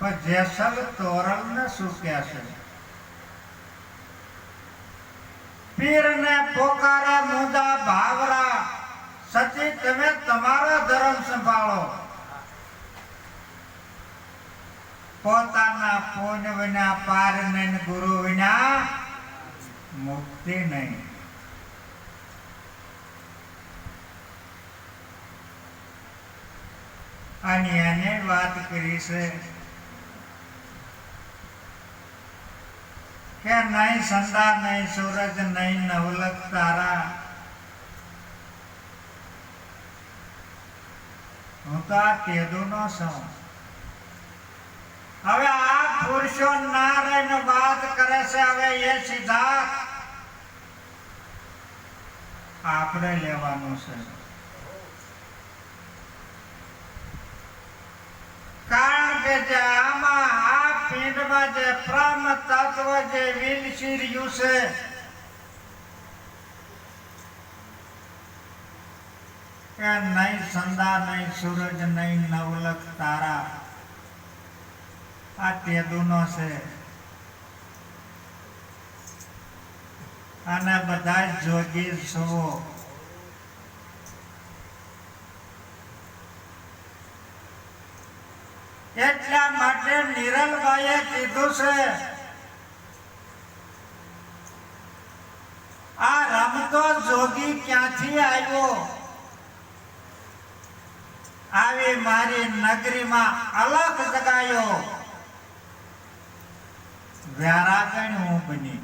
પણ જેસલ તોરણ ને શું છે. પીર ને પોકારે મુદા ભાવરા. સચી, તમે તમારો ધર્મ સંભાળો. પોતાના પૂન વિના પાર નહીં, ગુરુ વિના મુક્તિ નહીં. અને એને વાત કરી છે નહીં સંદા નહીં, સૂરજ નહીં, નવલક તારા. હું તો આ તેદુનો છું. હવે આ પુરુષો નારાયણ વાત કરે છે, હવે એ સીધા આપણે લેવાનું છે. કારણ કે જે આમાં પિંડમાં જે પ્રામ તત્વ જે વિલસી છે નહીં સંદા નહીં સૂરજ નહીં નવલક તારા. આ તેદુનો છે. અને બધા જોગી છો. એટલા માટે નિરલભાઈએ કીધું છે, આ રમતો જોગી ક્યાંથી આવ્યો? આવી મારી નગરીમાં અલગ જગાયો. વ્યારાગણ હું બની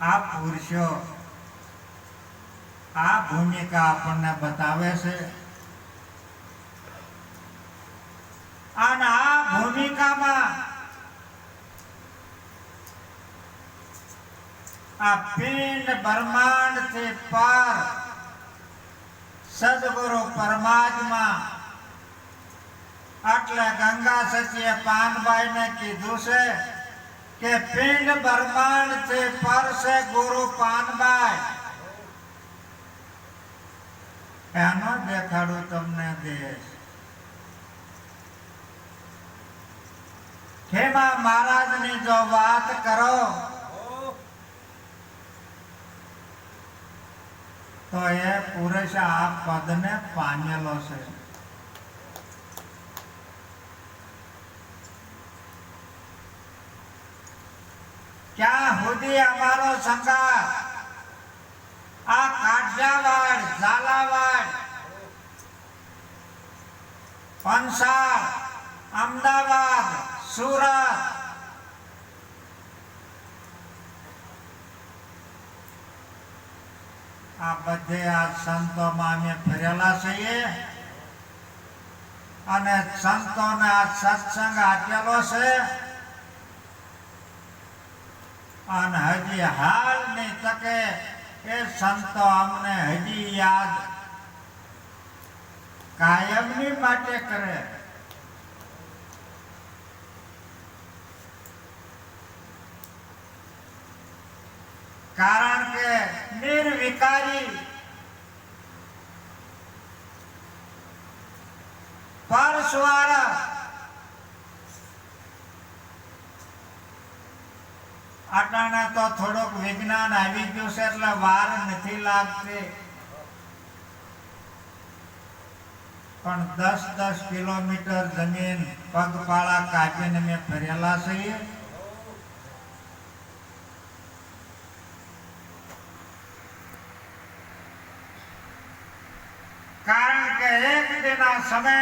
આ પુરુષો આ ભૂમિકા આપણને બતાવે છે. અને આ ભૂમિકામાં આ પિંડ બ્રહ્માંડથી પાર સદગુરુ પરમાત્મા એટલે ગંગા સચીએ પાનભાઈ ને કીધું છે કે પિંડ બ્રહ્માંડથી પર છે ગુરુ પાનભાઈ એનો દેખાડો તમને દેશ. ખેમા મહારાજની જો વાત કરો, તો એ પુરુષ આ પદને પામેલો છે. ક્યાં સુધી અમારો સંગાર આ કાઠિયાવાડ, ઝાલાવાડ, પંસાર, અમદાવાદ, સુરત, આ બધે આ સંતોમાં અમે ફરેલા છીએ. અને સંતોને આ સત્સંગ આપેલો છે. અને હજી હાલની તકે એ સંતો અમને હજી યાદ કાયમની માટે કરે. કારણ કે નિર્વિકારી પરસ્વાર અટાણે તો થોડોક વિજ્ઞાન આવી ગયું છે એટલે વાર નથી લાગતી. પણ દસ દસ કિલોમીટર જમીન પગપાળા કાપીને મેં ફરેલા છીએ. કારણ કે એક દિના સમય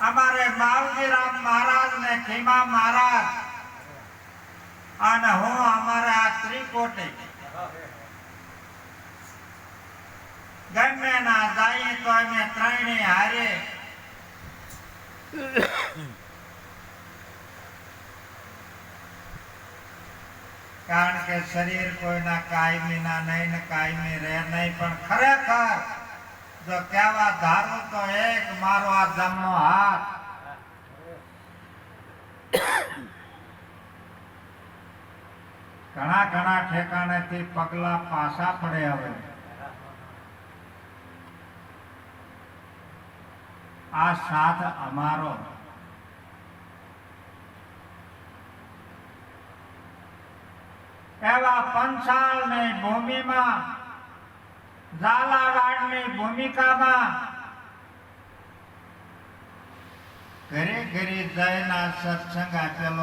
અમારે માવજીરામ મહારાજ ને ખીમા મહારાજ અને હું અમારે આ ત્રિકોટી ગમે જાય તો અમે ત્રણે હારે કારણ કે શરીર કોઈના કાયમી ના નહીં ને કાયમી રહે નહીં, પણ ખરેખર જો કહેવા ધારું તો એક મારો આ જમણો હાથ. ઘણા ઘણા ઠેકાણેથી પગલા પાછા પડે હવે. આ સાથ અમારો. એવા પંચાલની ભૂમિમાં, ઝાલાવાડની ભૂમિકામાં, ઘરે ઘરે જયના સત્સંગ આપેલો